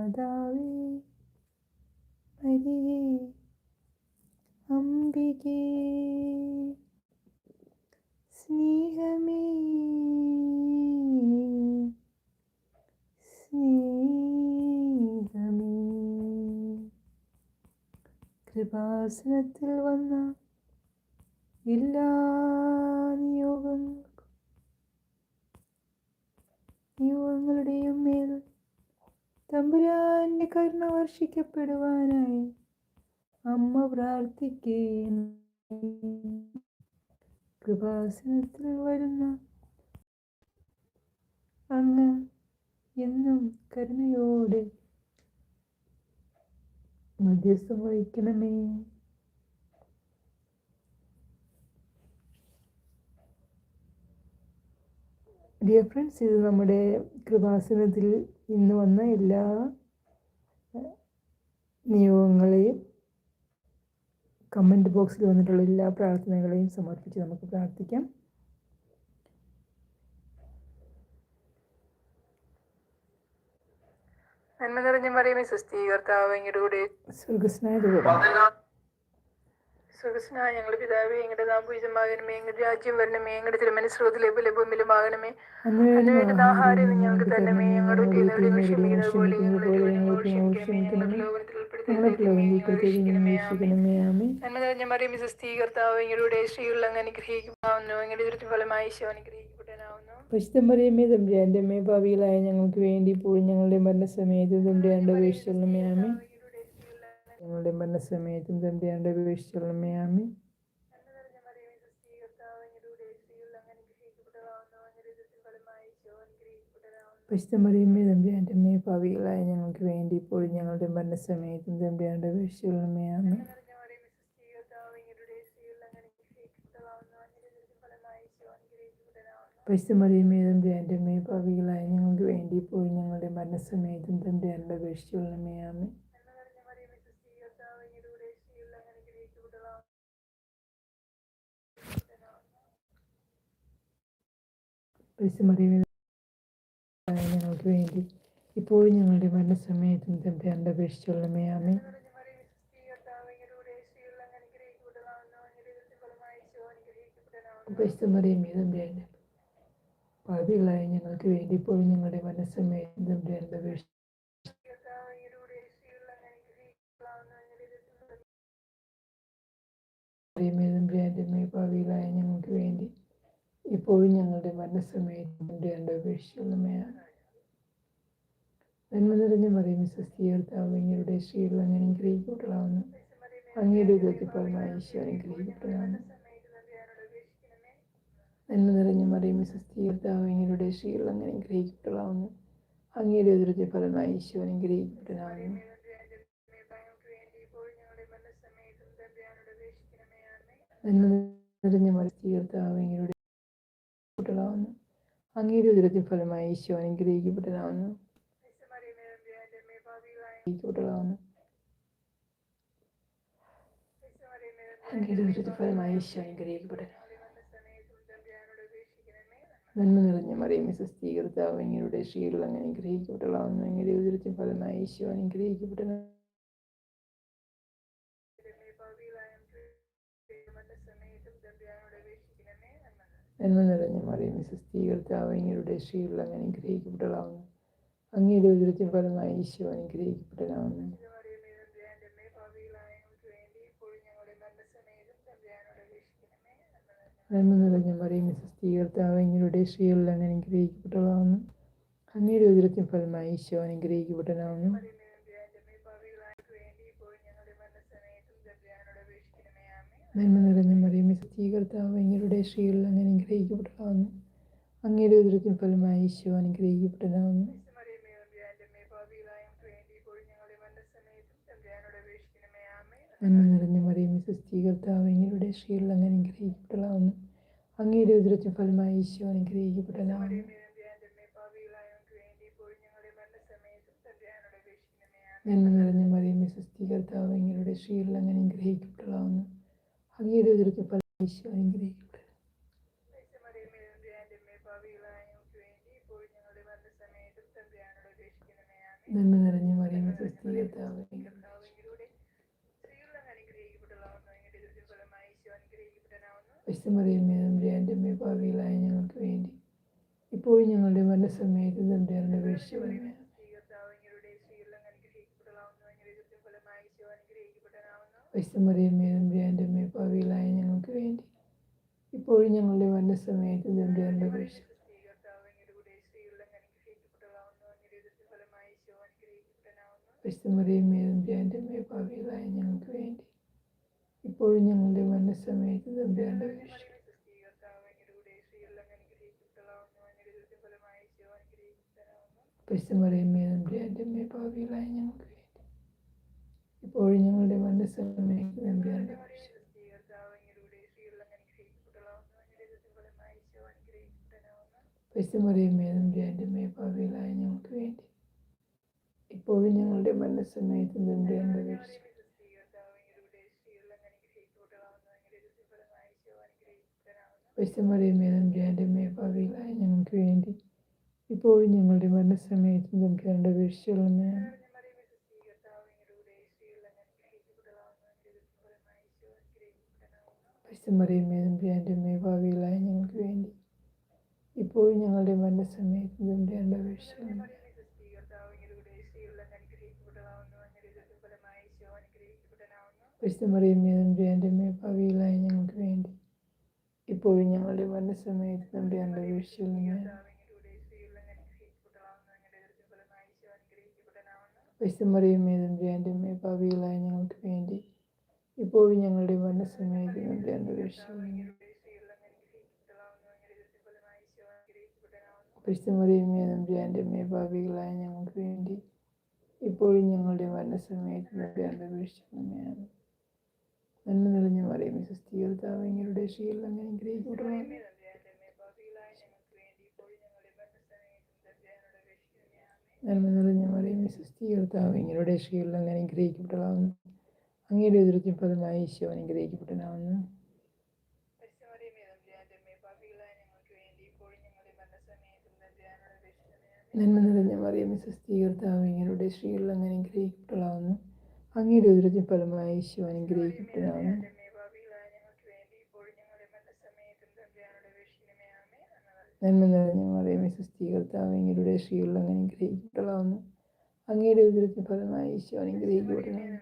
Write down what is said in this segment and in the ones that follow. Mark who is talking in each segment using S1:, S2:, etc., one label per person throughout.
S1: മാതാവേ മരിയേ അംബികേ സ്നേഹമേ സ്നേഹമേ. കൃപാസനത്തിൽ വന്ന കരുണ വർഷിക്കപ്പെടുവാനായി. അമ്മ പ്രാർത്ഥിക്കുകയും കൃപാസനത്തിൽ വരുന്ന അങ്ങ് എന്നും കരുണയോടെ മധ്യസ്ഥം വഹിക്കണമേ. ഡിയർ ഫ്രണ്ട്സ് ഇത് നമ്മുടെ കൃപാസനത്തിൽ ഇന്ന് വന്ന എല്ലാ നിയോഗങ്ങളെയും കമന്റ് ബോക്സിൽ വന്നിട്ടുള്ള എല്ലാ പ്രാർത്ഥനകളെയും സമർപ്പിച്ച് നമുക്ക് പ്രാർത്ഥിക്കാം.
S2: നന്മ നിറഞ്ഞ മറിയമേ സുസ്ഥി കർത്താവ് എങ്ങയുടെ കൂടെ
S1: സ്വർഗസ്നായ
S2: സുഖസ്നായ ഞങ്ങളുടെ പിതാവേ എങ്ങടെ നാം പൂജിതമാകണമേ എങ്ങളുടെ രാജ്യം വരണമേ എങ്ങളുടെ തിരുമനസ്രോതിലെ പോലെ ഭൂമിയിലുമാകണമേ അതിന് വേണ്ടുന്ന ആഹാരം ഞങ്ങൾക്ക് തരണമേ ഞങ്ങളുടെ ചെയ്യുന്നവരെ ഞങ്ങൾ ക്ഷമിക്കുന്നത് പോലെ
S1: തമ്പുരാന്റെ അമ്മേ ഭാവികളായ ഞങ്ങൾക്ക് വേണ്ടി പോയി ഞങ്ങളുടെ മരണസമയത്ത് തമ്പുരാന്റെ അപേക്ഷിച്ചുള്ളമേ ആമേ ഞങ്ങളുടെ മരണസമയത്തും തമ്പുരാന്റെ അപേക്ഷിച്ചുള്ളമേ ആമേ പരിശുദ്ധമറിയമ്മേ തമ്പുരാന്റെ അമ്മേ ഭാവികളായ ഞങ്ങൾക്ക് വേണ്ടി ഇപ്പോഴും ഞങ്ങളുടെ മരണസമയത്തും തമ്പിയാന്റെ അപേക്ഷിച്ചുള്ളമേ ആമേ പരിശുദ്ധമറിയമ്മേ തമ്പുരാന്റെ അമ്മേ ഭാവികളായ ഞങ്ങൾക്ക് വേണ്ടി ഇപ്പോഴും ഞങ്ങളുടെ മരണസമയത്തും തമ്പിയാന്റെ അപേക്ഷിച്ചുള്ളമേ പരിശുദ്ധമറിയമേ ഞങ്ങൾക്ക് വേണ്ടി ഇപ്പോഴും ഞങ്ങളുടെ മരണസമയത്തും തമ്പുരാന്റെ അപേക്ഷിച്ചുള്ളമേ ആമേ പരിശുദ്ധമറിയമേ തമ്പുരാന്റെ പാപികളായ ഞങ്ങൾക്ക് വേണ്ടി ഇപ്പോഴും ഞങ്ങളുടെ മരണസമയത്തും തമ്പുരാന്റെ അപേക്ഷ തമ്പുരാന്റെ ഞങ്ങൾക്ക് വേണ്ടി ഇപ്പോഴും ഞങ്ങളുടെ മരണസമയത്തിന്റെ അപേക്ഷിച്ചുള്ളമേ നന്മ നിറഞ്ഞ മറിയും സ്വസ്ഥീകർത്താവ് ഇങ്ങയുടെ സ്ത്രീകൾ അങ്ങനെ അനുഗ്രഹിക്കപ്പെടലാവുന്നു അങ്ങയുടെ ഉദയത്തിപ്പറമായ ഈശ്വരൻ അനുഗ്രഹിക്കപ്പെടലാവുന്നു നന്മ നിറഞ്ഞ മറിയും സ്വസ്ഥീകർത്താവ് ഇങ്ങയുടെ സ്ത്രീകൾ അങ്ങനെ അനുഗ്രഹിക്കപ്പെടലാവുന്നു അങ്ങയുടെ ഉദരത്തെ ഫലമായി ഈശോ അനുഗ്രഹിക്കപ്പെടലാവുന്നു നന്മ നിറഞ്ഞ മത്സ്യകർത്താവ് അങ്ങയുടെ കുട്ടളാവുന്നു അങ്ങയുടെ ഉദരത്തിൻ ഫലമായി ഈശോ അനുഗ്രഹിക്കപ്പെട്ടതാവുന്നു. കുട്ടളാവുന്നു അങ്ങയുടെ ഉദരത്തിൻ ഈശോ അനുഗ്രഹിക്കപ്പെട്ടതാവുന്നു. നന്മ നിറഞ്ഞ മറിയമേ സ്വസ്ഥീകർത്താവ് അങ്ങയുടെ ശ്രീകൾ അങ്ങനെ അനുഗ്രഹിക്കപ്പെട്ടതാവുന്നു. അങ്ങയുടെ ഫലമായി ഈശോ അനുഗ്രഹിക്കപ്പെട്ടതാണ് നന്മ നിറഞ്ഞ മറിയും സ്വസ്ഥീകർത്താവ് അങ്ങയുടെ അങ്ങനെ അനുഗ്രഹിക്കപ്പെട്ടതാവുന്നു അങ്ങയുടെ ഉദരത്തിൻ ഫലമായി ഈശോ അനുഗ്രഹിക്കപ്പെട്ടതാവുന്നു നന്മ നിറഞ്ഞ മറിയും സ്വസ്ഥീകർത്താവ് അങ്ങയുടെ അങ്ങനെ അനുഗ്രഹിക്കപ്പെട്ടതാവുന്നു അങ്ങയുടെ ഉദരത്തിൻ ഫലമായി ഈശോ അനുഗ്രഹിക്കപ്പെട്ടതാവുന്നു നന്മ നിറഞ്ഞ മറിയും സ്വസ്ഥീകർത്താവ് ശ്രീകൾ അങ്ങനെ അനുഗ്രഹിക്കപ്പെട്ടതാവുന്നു അങ്ങയുടെ ഉദരത്തിൻ ഫലമായി ഈശോ അനുഗ്രഹിക്കപ്പെട്ടതാകുന്നു നന്മ നിറഞ്ഞ മറിയമേ സ്വസ്ഥീകർത്താവ് അങ്ങയുടെ ശ്രീകൾ അങ്ങനെ അനുഗ്രഹിക്കപ്പെട്ടതാവുന്നു അങ്ങയുടെ ഉദരത്തിൻ ഫലമായി ഈശോ അനുഗ്രഹിക്കപ്പെട്ടതാകുന്നു നന്മ നിറഞ്ഞ മറിയമേ സ്വസ്ഥീകർത്താവ് അങ്ങയുടെ ശ്രീകൾ അങ്ങനെ അനുഗ്രഹിക്കപ്പെട്ടതാവുന്നു അങ്ങയുടെ ഉദരത്തിൻ ഫലമായി ഈശോ അനുഗ്രഹിക്കപ്പെട്ടു
S2: അങ്ങയുടെ
S1: നിറഞ്ഞു തമ്പുരാന്റെ അമ്മേ ഭാവിയിലായ ഞങ്ങൾക്ക് വേണ്ടി. ഇപ്പോഴും ഞങ്ങളുടെ മരണസമയത്ത് തമ്പുരാന്റെ തമ്പുരാന്റെ അമ്മേ ഭാവിയിലായ ഞങ്ങൾക്ക് വേണ്ടി. ഇപ്പോഴും ഞങ്ങളുടെ മരണസമയത്ത് തമ്പുരാന്റെ അപേക്ഷിച്ചു
S2: കർത്താവിലൂടെ സ്ത്രീകൾ അങ്ങ് അനുഗ്രഹിക്കപ്പെട്ടതാവുന്നു അങ്ങയുടെ ഫലമായി ഈശോ അനുഗ്രഹിക്കപ്പെട്ടനാവുന്നു
S1: വിശുമറിയമേ തമ്പുരാന്റെ അമ്മേ ഭാവിയിലായ ഞങ്ങൾക്ക് വേണ്ടി. ഇപ്പോഴും ഞങ്ങളുടെ
S2: മനസ്സമയത്ത്
S1: തമ്പുരാന്റെ തമ്പുരാന്റെ അമ്മേ ഭാവിയിലായ ഞങ്ങൾക്ക് വേണ്ടി. ഇപ്പോഴും ഞങ്ങളുടെ മനസ്സമയത്ത് തമ്പുരാന്റെ അമ്മേ ഭാവിയിലായ ഞങ്ങൾക്ക് വേണ്ടി. ഇപ്പോഴും ഞങ്ങളുടെ വിശുമറിയമേ തമ്പുരാന്റെ അമ്മേ ഭാവിയിലായ ഞങ്ങൾക്ക് വേണ്ടി ഇപ്പോഴും ഞങ്ങളുടെ മരണസമയത്ത് അമ്മേ ഭാവിയിലായ ഞങ്ങൾക്ക് വേണ്ടി ഇപ്പോഴും ഞങ്ങളുടെ മരണസമയത്ത് അപേക്ഷിച്ചുള്ളമേ വിശുമറിയമേ എന്റെ അമ്മേ ഭാവിയിലായി ഞങ്ങൾക്ക് വേണ്ടി ഇപ്പോഴും ഞങ്ങളുടെ മരണസമയത്ത് തമ്പുരാന്റെ അപേക്ഷിച്ചുള്ളമേ വിശുമറിയമേ എന്റെ അമ്മേ ഭാവിയിലായി ഞങ്ങൾക്ക് വേണ്ടി ഇപ്പോഴും ഞങ്ങളുടെ മരണസമയത്ത് തമ്പുരാന്റെ അപേക്ഷിച്ചുള്ളമേ വിശുമറിയമേ എന്റെ അമ്മേ ഭാവികളായ ഞങ്ങൾക്ക് വേണ്ടി ഇപ്പോഴും ഞങ്ങളുടെ മരണസമയത്ത് തമ്പുരാന്റെ അപേക്ഷിച്ചുള്ളമേ നന്മ നിറഞ്ഞ മറിയമേ സുസ്ഥീകർത്താവ് ഇങ്ങളുടെ ശീലം അങ്ങനെ അനുഗ്രഹിക്കപ്പെടുവാൻ നന്മ നിറഞ്ഞ മറിയമേ സുസ്ഥീകർത്താവ് ഇങ്ങളുടെ ശീലം അങ്ങനെ അനുഗ്രഹിക്കപ്പെടാവുന്നു അങ്ങയുടെ എതിർത്തി ഫലമായി ഈശോ അനുഗ്രഹിക്കപ്പെടാവുന്നു നന്മ നിറഞ്ഞ മറിയമേ സുസ്ഥീകർത്താവ് ഇങ്ങളുടെ ശീലം അങ്ങനെ അനുഗ്രഹിക്കപ്പെടാവുന്നു അങ്ങയുടെ എതിർത്തി ഫലമായി ഈശോ അനുഗ്രഹിക്കുന്നതാണ് നന്മ നിറഞ്ഞ മറിയമേ സുസ്ഥീകർത്താവ് ഇങ്ങളുടെ ശീലം അങ്ങനെ അനുഗ്രഹിക്കപ്പെടാവുന്നു അങ്ങയുടെ ഉദരത്തിന് ഫലമായി ഈശോ അനുഗ്രഹിക്കപ്പെടാവുന്നു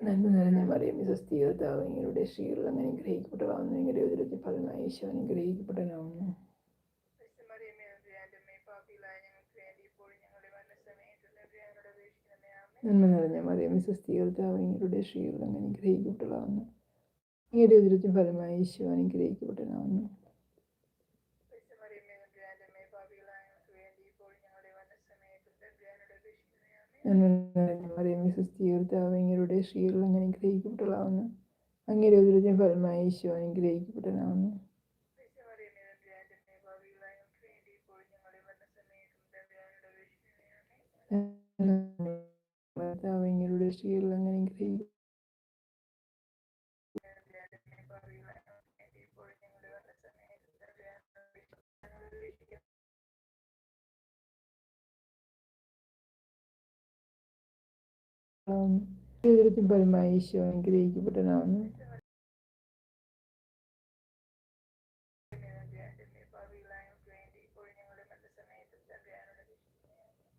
S1: നന്മ നിറഞ്ഞ മറിയമേ സ്വസ്ഥീകർത്താവ് ഇങ്ങളുടെ ശ്രീകളിൽ അങ്ങനെ അനുഗ്രഹിക്കപ്പെട്ടതാവുന്നു ഇങ്ങനെ ഉദരത്തിന് ഫലമായി ഈശോ അനുഗ്രഹിക്കപ്പെട്ടതാവുന്നു നന്മ നിറഞ്ഞ മറിയം സ്ത്രീകൾ അങ്ങനെ അനുഗ്രഹിക്കപ്പെട്ടതാവുന്നു ഇങ്ങനെ ഉദരത്തിൽ ഫലമായി ഈശോ അനുഗ്രഹിക്കപ്പെട്ടതാവുന്നു മറിയം സ്ത്രീകൾ അങ്ങനെ അനുഗ്രഹിക്കപ്പെട്ടതാവുന്നു അങ്ങയുടെ ഉദരത്തിൽ ഫലമായി ഈശോ അനുഗ്രഹിക്കപ്പെട്ടതാവുന്നു ഭർത്താവ് ഇങ്ങളുടെ സ്ത്രീകൾ അങ്ങനെ ഗ്രഹിക്കും ഫലമായി ഈശോ അനുഗ്രഹിക്കപ്പെട്ടതാവുന്നു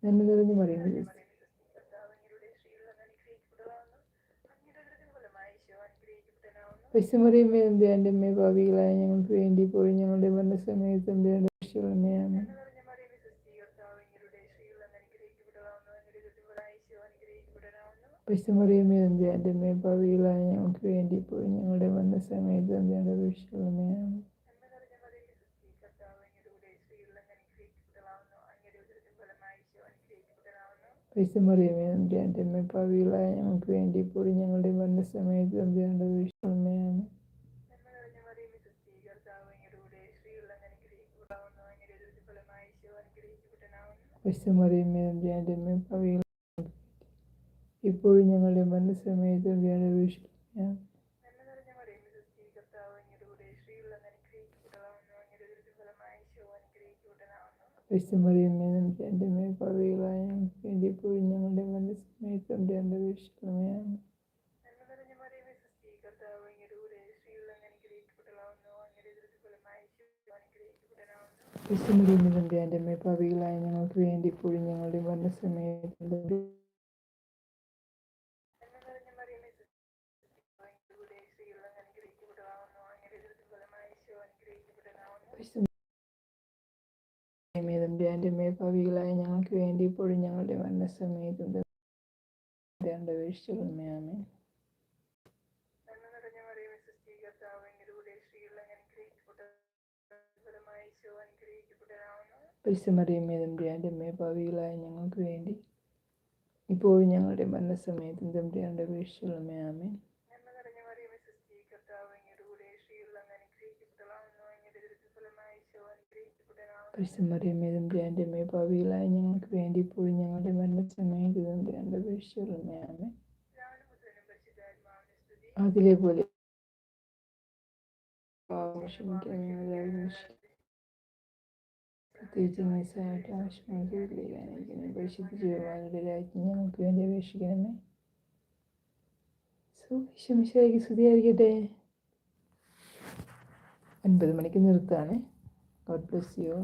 S1: നന്മ നിറഞ്ഞ മറിയുന്നത് എന്ത് എന്റെ അമ്മേ ഭാവികളായ ഞങ്ങൾക്ക് വേണ്ടി പോയി? ഞങ്ങളുടെ മരണസമയത്ത് തമ്പുരാന്റെ രക്ഷകളമ്മയാണ് എന്ത് എന്റെ അമ്മേ ഭാവികളായ ഞങ്ങൾക്ക് വേണ്ടി പോയി? ഞങ്ങളുടെ മരണസമയത്ത് തമ്പുരാന്റെ രക്ഷകളമ്മയാണ് വിശുമറിയമേ എന്റെ അമ്മ ഭാവികളായ ഞങ്ങൾക്ക് വേണ്ടി പോയി ഞങ്ങളുടെ മരണസമയത്ത് തമ്പുരാന്റെ രക്ഷകളമ്മയാണ് വിശുമറിയമ്മേ എന്റെ അമ്മ ഇപ്പോഴും ഞങ്ങളുടെ മരണസമയത്ത് തമ്പുരാന്റെ രക്ഷകളമ്മയാണ് വിശുമറിയമ്മേ എന്റെ മേ പവികളായ ഞങ്ങൾക്ക് വേണ്ടി പോയി ഞങ്ങളുടെ മനസ്സമയത്തും
S2: എന്റെ അനുഗ്രഹിക്കപ്പെട്ടവനാവുന്നു
S1: വിശുമറിയമ്മേ എന്റെ മേ പവികളായ ഞങ്ങൾക്ക് വേണ്ടി പോയി ഞങ്ങളുടെ മരണസമയത്തും
S2: നന്മ നിറഞ്ഞ മറിയമേ സുസ്ഥി അങ്ങയുടെ കൂടെ സ്ത്രീകൾ അങ്ങ് അനുഗ്രഹിക്കപ്പെട്ടവളാവുന്നു അങ്ങയുടെ ദൃഢഫലമായി ഈശോ അനുഗ്രഹിക്കപ്പെട്ടവനാവുന്നു
S1: പവികളായ ഞങ്ങൾക്ക് വേണ്ടി ഇപ്പോഴും ഞങ്ങളുടെ മരണസമയത്തും വീഴ്ചകളുമേ പരിസമറിയമ്മേ തമ്പുരാന്റെ അമ്മേ ഭാവികളായ ഞങ്ങൾക്ക് വേണ്ടി ഇപ്പോഴും ഞങ്ങളുടെ മരണസമയത്തും തമ്പുരാന്റെ വീഴ്ചകളുമേ ആമേൻ
S2: നന്മ നിറഞ്ഞ മറിയമേ സുസ്ഥി കർത്താവ് അങ്ങയുടെ കൂടെ സ്ത്രീകൾ അങ്ങ് അനുഗ്രഹിക്കപ്പെട്ടവളാവുന്നു അങ്ങയുടെ ദൃഢഫലമായി ഈശോ
S1: പരിസമറിയമ്മേ തമ്പുരാന്റെ അമ്മേ ഭാവികളായ ഞങ്ങൾക്ക് വേണ്ടി ഇപ്പോഴും ഞങ്ങളുടെ മരണസമയത്തും
S2: തമ്പുരാന്റെ പരിശുദ്ധാത്മാവിനും സ്തുതി
S1: അതിലെ പോലെ. പ്രത്യേകിച്ച് ഒൻപത് മണിക്ക് നിർത്താണ്. God bless you